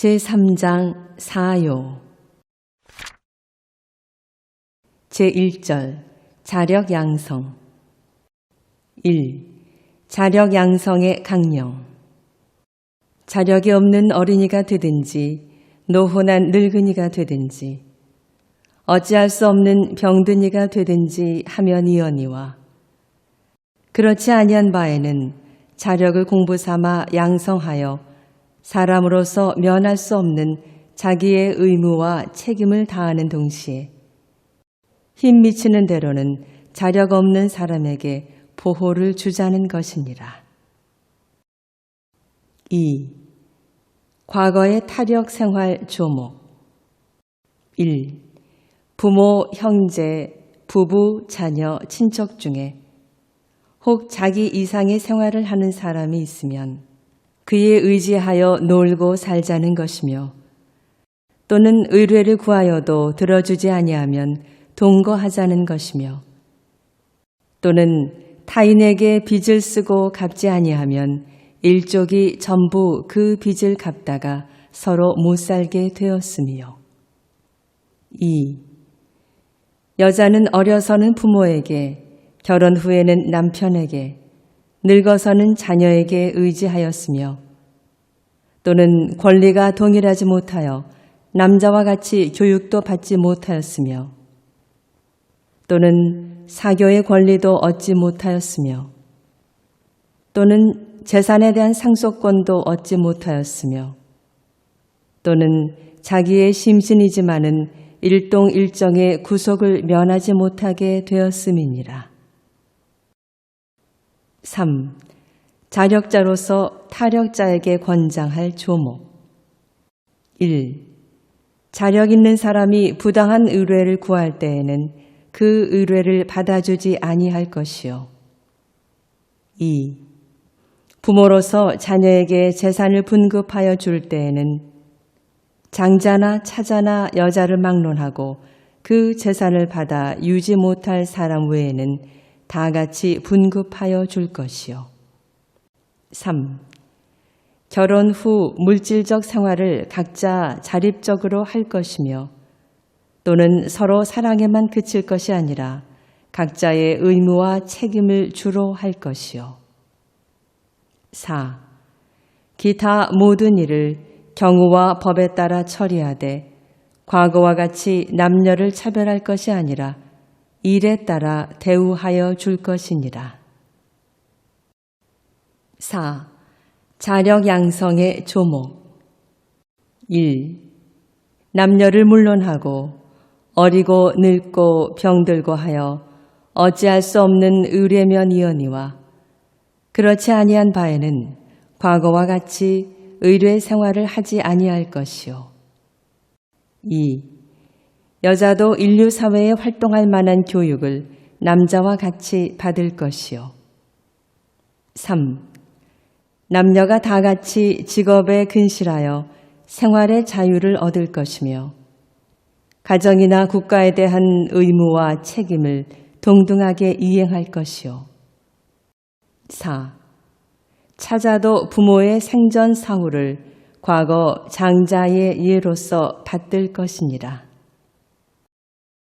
제3장 사요. 제1절 자력 양성. 1. 자력 양성의 강령. 자력이 없는 어린이가 되든지 노혼한 늙은이가 되든지 어찌할 수 없는 병든이가 되든지 하면 이언이와 그렇지 아니한 바에는 자력을 공부 삼아 양성하여 사람으로서 면할 수 없는 자기의 의무와 책임을 다하는 동시에 힘 미치는 대로는 자력 없는 사람에게 보호를 주자는 것이니라. 2. 과거의 타력 생활 조목 1. 부모, 형제, 부부, 자녀, 친척 중에 혹 자기 이상의 생활을 하는 사람이 있으면 그에 의지하여 놀고 살자는 것이며 또는 의뢰를 구하여도 들어주지 아니하면 동거하자는 것이며 또는 타인에게 빚을 쓰고 갚지 아니하면 일족이 전부 그 빚을 갚다가 서로 못 살게 되었으며 2. 여자는 어려서는 부모에게 결혼 후에는 남편에게 늙어서는 자녀에게 의지하였으며 또는 권리가 동일하지 못하여 남자와 같이 교육도 받지 못하였으며 또는 사교의 권리도 얻지 못하였으며 또는 재산에 대한 상속권도 얻지 못하였으며 또는 자기의 심신이지만은 일동일정의 구속을 면하지 못하게 되었음이니라. 3. 자력자로서 타력자에게 권장할 조목 1. 자력 있는 사람이 부당한 의뢰를 구할 때에는 그 의뢰를 받아주지 아니할 것이요. 2. 부모로서 자녀에게 재산을 분급하여 줄 때에는 장자나 차자나 여자를 막론하고 그 재산을 받아 유지 못할 사람 외에는 다 같이 분급하여 줄 것이요. 3. 결혼 후 물질적 생활을 각자 자립적으로 할 것이며 또는 서로 사랑에만 그칠 것이 아니라 각자의 의무와 책임을 주로 할 것이요. 4. 기타 모든 일을 경우와 법에 따라 처리하되 과거와 같이 남녀를 차별할 것이 아니라 일에 따라 대우하여 줄 것이니라. 4. 자력 양성의 조목 1. 남녀를 물론하고 어리고 늙고 병들고 하여 어찌할 수 없는 의뢰면이언니와 그렇지 아니한 바에는 과거와 같이 의뢰 생활을 하지 아니할 것이요. 2. 여자도 인류 사회에 활동할 만한 교육을 남자와 같이 받을 것이요. 3. 남녀가 다 같이 직업에 근실하여 생활의 자유를 얻을 것이며 가정이나 국가에 대한 의무와 책임을 동등하게 이행할 것이요. 4. 찾아도 부모의 생전 사후를 과거 장자의 예로서 받들 것이니라.